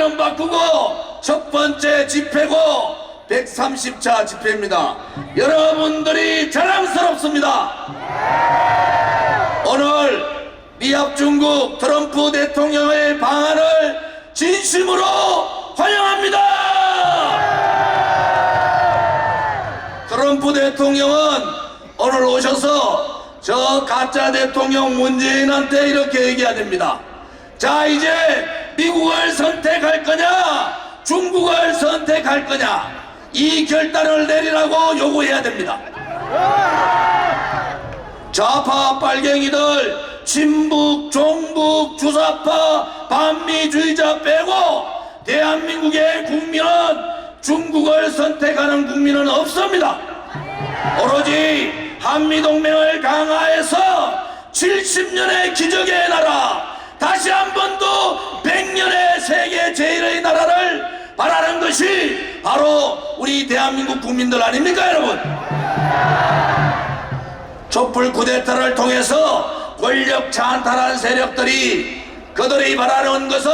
이름 바꾸고 첫 번째 집회고 130차 집회입니다. 여러분들이 자랑스럽습니다. 오늘 미합 중국 트럼프 대통령의 방안을 진심으로 환영합니다. 트럼프 대통령은 오늘 오셔서 저 가짜 대통령 문재인한테 이렇게 얘기해야 됩니다. 자, 이제 미국을 선택할 거냐, 중국을 선택할 거냐, 이 결단을 내리라고 요구해야 됩니다. 좌파 빨갱이들, 친북, 종북, 주사파, 반미주의자 빼고 대한민국의 국민은 중국을 선택하는 국민은 없습니다. 오로지 한미동맹을 강화해서 70년의 기적의 나라, 다시 한 번더 100년의 세계 제일의 나라를 바라는 것이 바로 우리 대한민국 국민들 아닙니까, 여러분? 촛불 쿠데타를 통해서 권력 찬탈한 세력들이 그들이 바라는 것은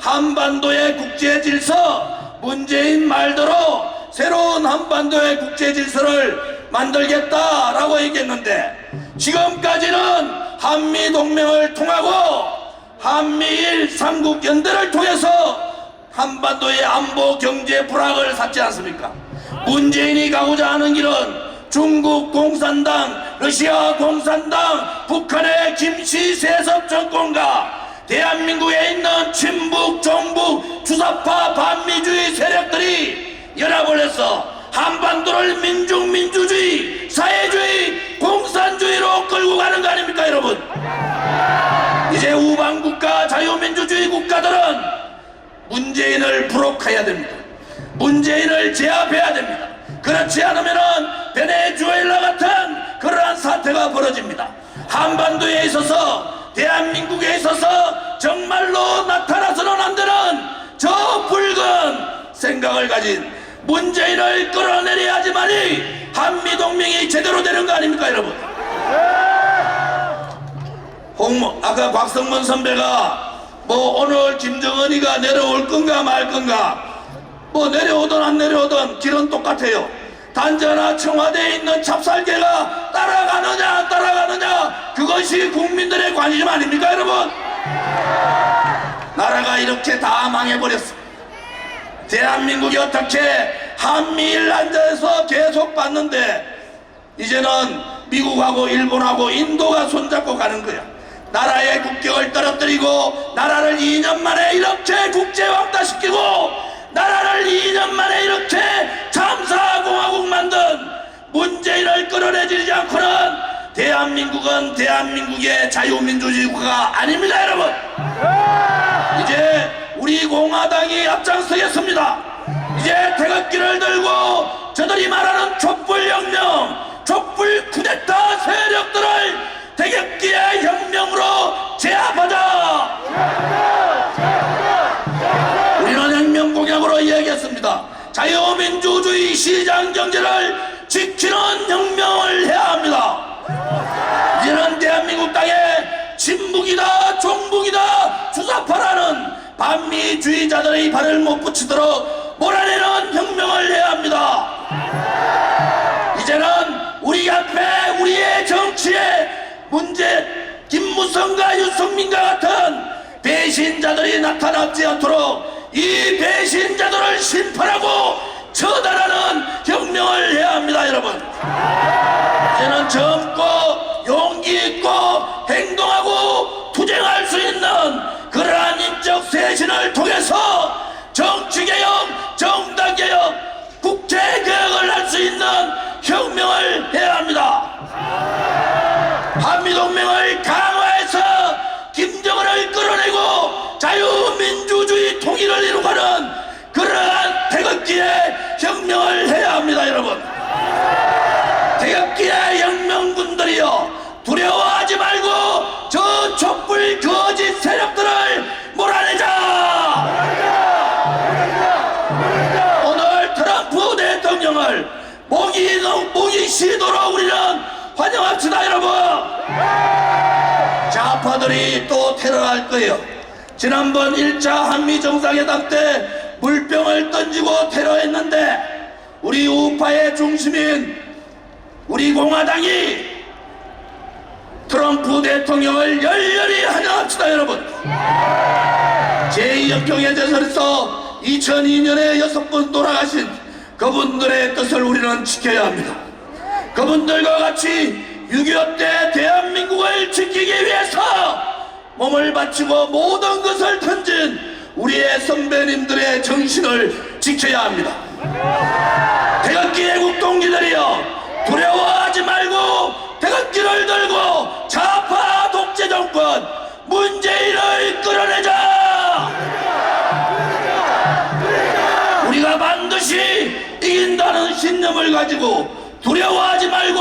한반도의 국제 질서 문재인 말대로 새로운 한반도의 국제 질서를 만들겠다라고 얘기했는데 지금까지는 한미 동맹을 통하고 한미일 삼국 연대를 통해서 한반도의 안보 경제 불황을 샀지 않습니까? 문재인이 가고자 하는 길은 중국 공산당, 러시아 공산당, 북한의 김씨 세습 정권과 대한민국에 있는 친북, 종북, 주사파, 반미주의 세력들이 연합을 해서 한반도를 민중, 민주주의, 사회주의, 공산주의로 끌고 가는 거 아닙니까, 여러분? 이제 우방국가, 자유민주주의 국가들은 문재인을 부록해야 됩니다. 문재인을 제압해야 됩니다. 그렇지 않으면은 베네수엘라 같은 그러한 사태가 벌어집니다. 한반도에 있어서 대한민국에 있어서 정말로 나타나서는 안 되는 저 붉은 생각을 가진 문재인을 끌어내려야지만이 한미동맹이 제대로 되는 거 아닙니까 여러분? 홍 아까 곽성문 선배가 뭐 오늘 김정은이가 내려올 건가 말 건가 뭐 내려오든 안 내려오든 길은 똑같아요. 하나 청와대에 있는 찹쌀개가 따라가느냐 안 따라가느냐 그것이 국민들의 관심 아닙니까 여러분? 나라가 이렇게 다 망해버렸어. 대한민국이 어떻게 한미일 안전에서 계속 봤는데 이제는 미국하고 일본하고 인도가 손잡고 가는 거야. 나라의 국격을 떨어뜨리고 나라를 2년 만에 이렇게 국제왕따시키고 나라를 2년 만에 이렇게 참사공화국 만든 문재인을 끌어내지 않고는 대한민국은 대한민국의 자유민주주의 국가가 아닙니다 여러분. 이제 우리 공화당이 앞장서겠습니다. 이제 태극기를 들고 저들이 말하는 촛불혁명 촛불 쿠데타 세력들을 태극기의 혁명으로 제압하자 우리는 혁명 공약으로 이야기했습니다. 자유민주주의 시장 경제를 지키는 혁명을 해야 합니다. 이제는 대한민국 땅에 친북이다, 종북이다, 주사파라는 반미주의자들의 발을 못 붙이도록 몰아내는 혁명을 해야 합니다. 이제는 우리 앞에 우리의 정치에 문제 김무성과 유승민과 같은 배신자들이 나타나지 않도록 이 배신자들을 심판하고 처단하는 혁명을 해야 합니다 여러분. 이제는 젊고 용기 있고 행동하고 투쟁할 수 있는 그러한 인적 쇄신을 통해서 정치개혁, 정당개혁, 국제개혁을 할 수 있는 혁명을 해야 합니다 태극기의 혁명을 해야 합니다 여러분. 태극기의 혁명군들이여 두려워하지 말고 저 촛불 거짓 세력들을 몰아내자! 오늘 트럼프 대통령을 모기, 모기 시도로 우리는 환영합시다 여러분. 좌파들이 또 테러할 거예요. 지난번 1차 한미 정상회담 때 물병을 던지고 테러했는데 우리 우파의 중심인 우리 공화당이 트럼프 대통령을 열렬히 환영합시다 여러분. 제2역경제에서 2002년에 여섯 분 돌아가신 그분들의 뜻을 우리는 지켜야 합니다. 그분들과 같이 6.25 때 대한민국을 지키기 위해서 몸을 바치고 모든 것을 던진 우리의 선배님들의 정신을 지켜야 합니다. 태극기 애국 동지들이여 두려워하지 말고 태극기를 들고 좌파 독재 정권 문재인을 끌어내자! 우리가 반드시 이긴다는 신념을 가지고 두려워하지 말고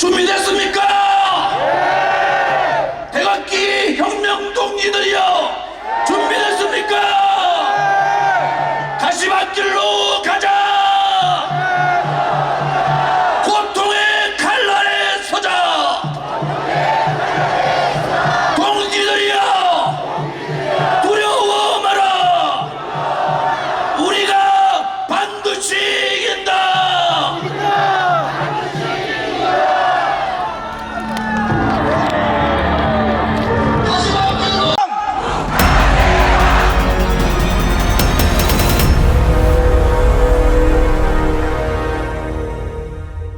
준비됐습니까? 대각기 혁명 동지들이여